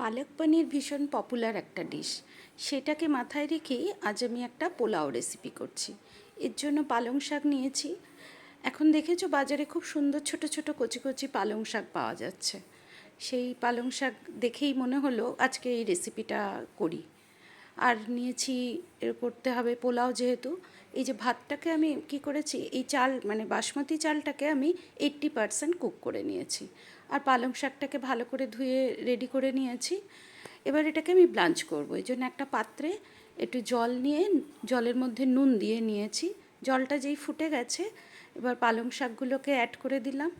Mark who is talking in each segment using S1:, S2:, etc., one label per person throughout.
S1: পালক পনির ভীষণ পপুলার একটা ডিশ সেটাকে মাথায় রেখেই আজ আমি একটা পোলাও রেসিপি করছি। এর জন্য পালং শাক নিয়েছি। এখন দেখেছ বাজারে খুব সুন্দর ছোট ছোট কচি কচি পালং শাক পাওয়া যাচ্ছে। সেই পালং শাক দেখেই মনে হলো আজকে এই রেসিপিটা করি। আর নিয়েছি করতে হবে পোলাও যেহেতু। এই যে ভাতটাকে আমি কি করেছি, এই চাল মানে বাসমতি চালটাকে আমি এইট্টি পারসেন্ট কুক করে নিয়েছি। আর পালং শাকটাকে ভালো করে ধুয়ে রেডি করে নিয়েছি। এবার এটাকে আমি ব্লাঞ্চ করব। এই জন্য একটা পাত্রে একটু জল নিয়ে, জলের মধ্যে নুন দিয়ে নিয়েছি। জলটা যেই ফুটে গেছে, এবার পালং শাকগুলোকে অ্যাড করে দিলাম।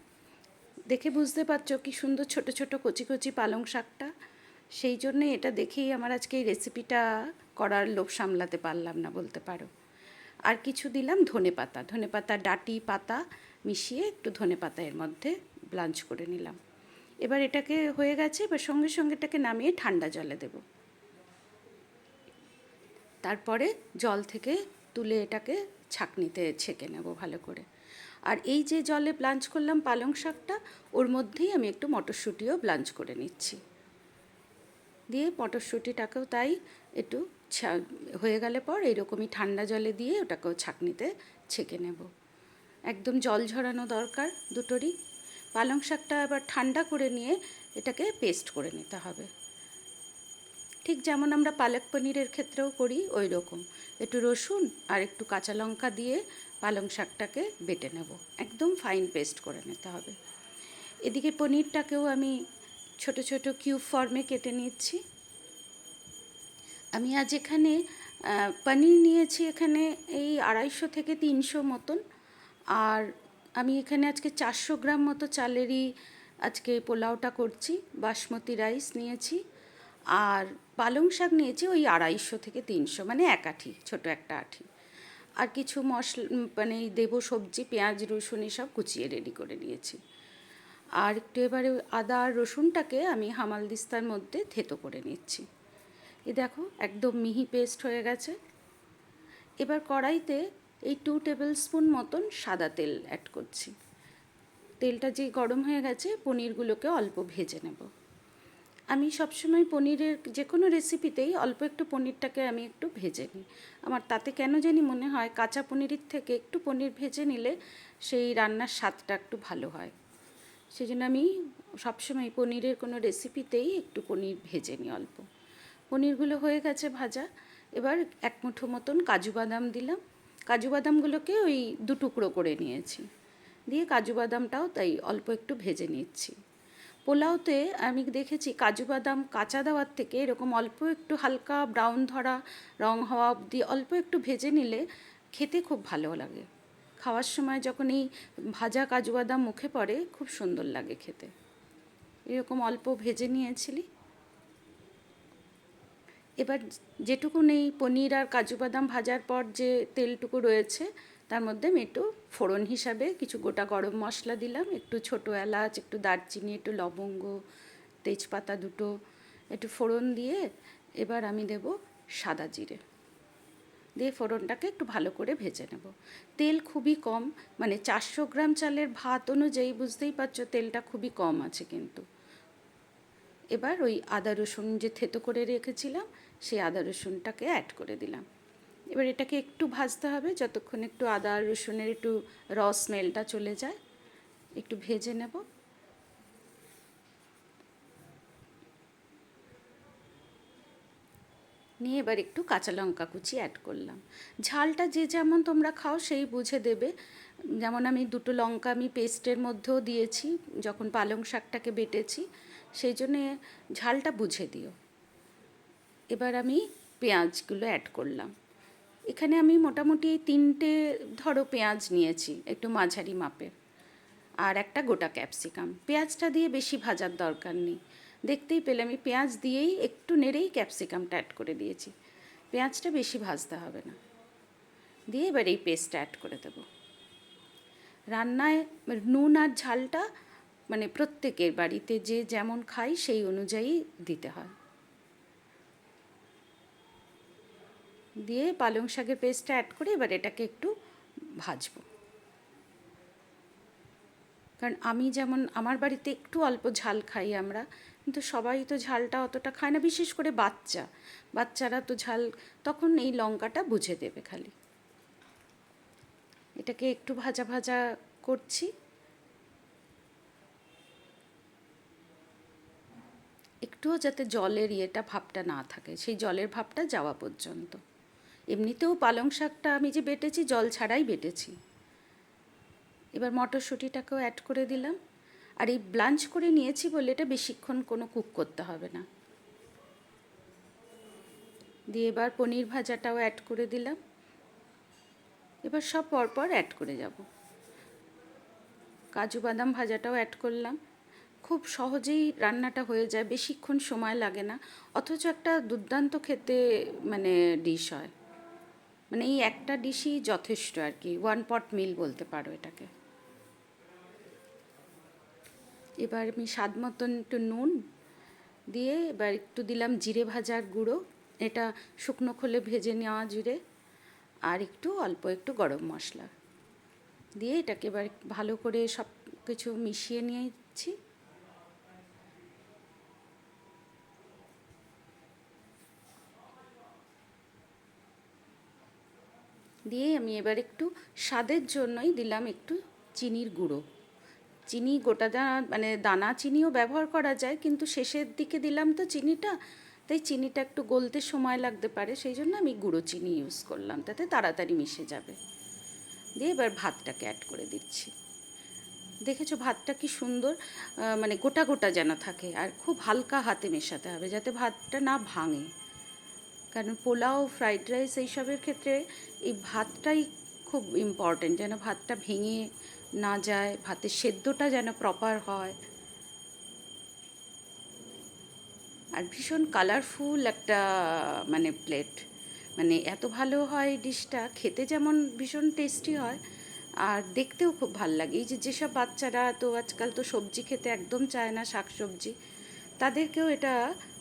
S1: দেখে বুঝতে পারছ কি সুন্দর ছোট ছোট কচি কচি পালং শাকটা। সেই জন্যে এটা দেখেই আমার আজকে এই রেসিপিটা করার লোভ সামলাতে পারলাম না, বলতে পারো। আর কিছু দিলাম ধনে পাতা। ধনে পাতা, ডাটি, পাতা মিশিয়ে একটু ধনে পাতা এর মধ্যে ব্লাঞ্চ করে নিলাম। এবার এটাকে হয়ে গেছে, এবার সঙ্গে সঙ্গে এটাকে নামিয়ে ঠান্ডা জলে দেব। তারপরে জল থেকে তুলে এটাকে ছাঁকনিতে ছেঁকে নেব ভালো করে। আর এই যে জলে ব্লাঞ্চ করলাম পালং শাকটা, ওর মধ্যেই আমি একটু মটরশুঁটিও ব্লাঞ্চ করে নিচ্ছি। দিয়ে মটরশুঁটিটাকেও তাই একটু হয়ে গেলে পর এইরকমই ঠান্ডা জলে দিয়ে ওটাকেও ছাঁকনিতে ছেঁকে নেব। একদম জল ঝরানো দরকার দুটোরই। পালং শাকটা আবার ঠান্ডা করে নিয়ে এটাকে পেস্ট করে নিতে হবে। ঠিক যেমন আমরা পালক পনিরের ক্ষেত্রেও করি ওই রকম একটু রসুন আর একটু কাঁচা লঙ্কা দিয়ে পালং শাকটাকে বেটে নেব। একদম ফাইন পেস্ট করে নিতে হবে। এদিকে পনিরটাকেও আমি ছোট ছোট কিউব ফর্মে কেটে নিচ্ছি। আমি আজ এখানে পনির নিয়েছি এখানে এই আড়াইশো থেকে তিনশো মতন। আর আমি এখানে আজকে চারশো গ্রাম মতো চালেরই আজকে পোলাওটা করছি, বাসমতি রাইস নিয়েছি। আর পালং শাক নিয়েছি ওই আড়াইশো থেকে তিনশো মানে এক আঠি, ছোটো একটা আঠি। আর কিছু মশলা মানে দেবো সবজি, পেঁয়াজ, রসুন এসব কুচিয়ে রেডি করে নিয়েছি। আর একটু এবারে আদা আর রসুনটাকে আমি হামালদিস্তার মধ্যে থেতো করে নিচ্ছি। এ দেখো, একদম মিহি পেস্ট হয়ে গেছে। এবার কড়াইতে এই টু টেবিল স্পুন মতন সাদা তেল অ্যাড করছি। তেলটা যে গরম হয়ে গেছে, পনিরগুলোকে অল্প ভেজে নেব। আমি সবসময় পনিরের যে কোনো রেসিপিতেই অল্প একটু পনিরটাকে আমি একটু ভেজে নিই। আমার তাতে কেন জানি মনে হয়, কাঁচা পনিরের থেকে একটু পনির ভেজে নিলে সেই রান্নার স্বাদটা একটু ভালো হয়। সেই জন্য আমি সবসময় পনিরের কোনো রেসিপিতেই একটু পনির ভেজে নিই অল্প। পনিরগুলো হয়ে গেছে ভাজা। এবার এক মুঠো মতন কাজু বাদাম দিলাম। কাজু বাদামগুলোকে ওই দু টুকরো করে নিয়েছি। দিয়ে কাজু বাদামটাও তাই অল্প একটু ভেজে নিচ্ছি। পোলাওতে আমি দেখেছি কাজু বাদাম কাঁচা দেওয়ার থেকে এরকম অল্প একটু হালকা ব্রাউন ধরা রং হওয়া অবধি অল্প একটু ভেজে নিলে খেতে খুব ভালো লাগে। খাওয়ার সময় যখন এই ভাজা কাজু বাদাম মুখে পড়ে, খুব সুন্দর লাগে খেতে। এরকম অল্প ভেজে নিয়েছিলি। এবার যেটুকু নেই, পনির আর কাজু বাদাম ভাজার পর যে তেলটুকু রয়েছে, তার মধ্যে আমি একটু ফোড়ন হিসাবে কিছু গোটা গরম মশলা দিলাম, একটু ছোটো এলাচ, একটু দারচিনি, একটু লবঙ্গ, তেজপাতা দুটো, একটু ফোড়ন দিয়ে এবার আমি দেব সাদা জিরে। দিয়ে ফোড়নটাকে একটু ভালো করে ভেজে নেব। তেল খুবই কম মানে চারশো গ্রাম চালের ভাত অনুযায়ী বুঝতেই পারছ তেলটা খুবই কম আছে কিন্তু। এবার ওই আদা রসুন যে থেতো করে রেখেছিলাম, সেই আদা রসুনটাকে অ্যাড করে দিলাম। এবার এটাকে একটু ভাজতে হবে যতক্ষণ একটু আদা রসুনের একটু র স্মেলটা চলে যায়। একটু ভেজে নেব। নিয়ে এবার একটু কাঁচা লঙ্কা কুচি অ্যাড করলাম। ঝালটা যে যেমন তোমরা খাও সেই বুঝে দেবে। যেমন আমি দুটো লঙ্কা আমি পেস্টের মধ্যেও দিয়েছি, যখন পালং শাকটাকে বেটেছি, সেই জন্যে ঝালটা বুঝে দিও। এবার আমি পেঁয়াজগুলো অ্যাড করলাম। এখানে আমি মোটামুটি তিনটে ধরো পেঁয়াজ নিয়েছি, একটু মাঝারি মাপের। আর একটা গোটা ক্যাপসিকাম পেঁয়াজটা দিয়ে বেশি ভাজার দরকার নেই। দেখতেই পেলে, আমি পেঁয়াজ দিয়েই একটু নেড়েই ক্যাপসিকামটা অ্যাড করে দিয়েছি। পেঁয়াজটা বেশি ভাজতে হবে না। দিয়ে এবার এই পেস্টটা অ্যাড করে দেবো। রান্নায় নুন আর ঝালটা মানে প্রত্যেকের বাড়িতে যে যেমন খাই সেই অনুযায়ী দিতে হয়। দিয়ে পালং শাকের পেস্টটা অ্যাড করে এবার এটাকে একটু ভাজবো। কারণ আমি যেমন, আমার বাড়িতে একটু অল্প ঝাল খাই আমরা, কিন্তু সবাই তো ঝালটা অতটা খায় না, বিশেষ করে বাচ্চা। বাচ্চারা তো ঝাল, তখন এই লঙ্কাটা বুঝে দেবে খালি। এটাকে একটু ভাজা ভাজা করছি। একটুও যাতে জলের ইয়েটা, ভাবটা না থাকে, সেই জলের ভাবটা যাওয়া পর্যন্ত। এমনিতেও পালং শাকটা আমি যে বেটেছি, জল ছাড়াই বেটেছি। মটরশুঁটিটাকেও অ্যাড করে দিলাম। আর এই ব্লাঞ্চ করে নিয়েছি বলে এটা বেশিক্ষণ কোনো কুক করতে হবে না। দিয়ে এবার পনির ভাজাটাও অ্যাড করে দিলাম। এবার সব পরপর অ্যাড করে যাব। কাজু বাদাম ভাজাটাও অ্যাড করলাম। খুব সহজেই রান্নাটা হয়ে যায়, বেশিক্ষণ সময় লাগে না। অথচ একটা দুর্দান্ত খেতে মানে ডিশ হয়। মানে এই একটা ডিশই যথেষ্ট আর কি ওয়ান পট মিল বলতে পারো এটাকে। এবার আমি স্বাদ মতন একটু নুন দিয়ে এবার একটু দিলাম জিরে ভাজার গুঁড়ো, এটা শুকনো খোলে ভেজে নেওয়া জিরে, আর একটু অল্প একটু গরম মশলা। দিয়ে এটাকে এবার ভালো করে সব কিছু মিশিয়ে নিয়েছি। দিয়ে আমি এবার একটু স্বাদের জন্যই দিলাম একটু চিনির গুঁড়ো। চিনি গোটা দানা মানে দানা চিনিও ব্যবহার করা যায়, কিন্তু শেষের দিকে দিলাম তো চিনিটা, তাই চিনিটা একটু গলতে সময় লাগতে পারে, সেই জন্য আমি গুঁড়ো চিনি ইউজ করলাম, তাতে তাড়াতাড়ি মিশে যাবে। দিয়ে এবার ভাতটাকে অ্যাড করে দিচ্ছি। দেখেছ ভাতটা কি সুন্দর মানে গোটা গোটা যেন থাকে, আর খুব হালকা হাতে মেশাতে হবে, যাতে ভাতটা না ভাঙে। কারণ পোলাও ফ্রাইড রাইস এইসবের ক্ষেত্রে এই ভাতটাই খুব ইম্পর্টেন্ট যেন ভাতটা ভেঙে না যায়, ভাতের সেদ্ধটা যেন প্রপার হয়। আর ভীষণ কালারফুল একটা মানে প্লেট মানে এত ভালো হয় ডিশটা, খেতে যেমন ভীষণ টেস্টি হয়, আর দেখতেও খুব ভালো লাগে। এই যে যেসব বাচ্চারা তো আজকাল তো সবজি খেতে একদম চায় না শাক সবজি তাদেরকেও এটা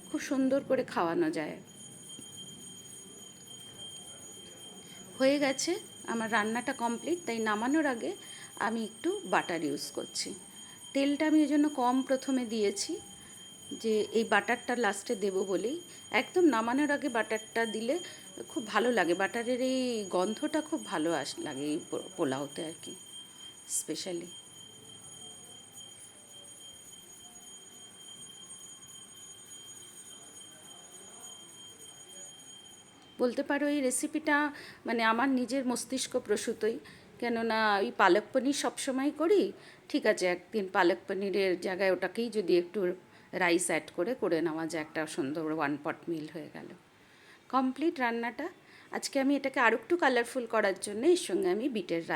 S1: খুব সুন্দর করে খাওয়ানো যায়। হয়ে গেছে, আমার রান্নাটা কমপ্লিট তাই নামানোর আগে আমি একটু বাটার ইউজ করছি। তেলটা আমি ওই জন্য কম প্রথমে দিয়েছি, যে এই বাটারটা লাস্টে দেব বলেই। একদম নামানোর আগে বাটারটা দিলে খুব ভালো লাগে বাটারের এই গন্ধটা খুব ভালো আস, লাগে এই পোলাওতে আর কি স্পেশালি বলতে পারো এই রেসিপিটা মানে আমার নিজের মস্তিষ্ক প্রসূতই। কেননা ওই পালক পনির সবসময় করি, ঠিক আছে, একদিন পালক পনিরের জায়গায় ওটাকেই যদি একটু রাইস অ্যাড করে করে নেওয়া যায়, একটা সুন্দর ওয়ান পট মিল হয়ে গেল। কমপ্লিট রান্নাটা। আজকে আমি এটাকে আরও একটু কালারফুল করার জন্য, এর সঙ্গে আমি বিটের রায়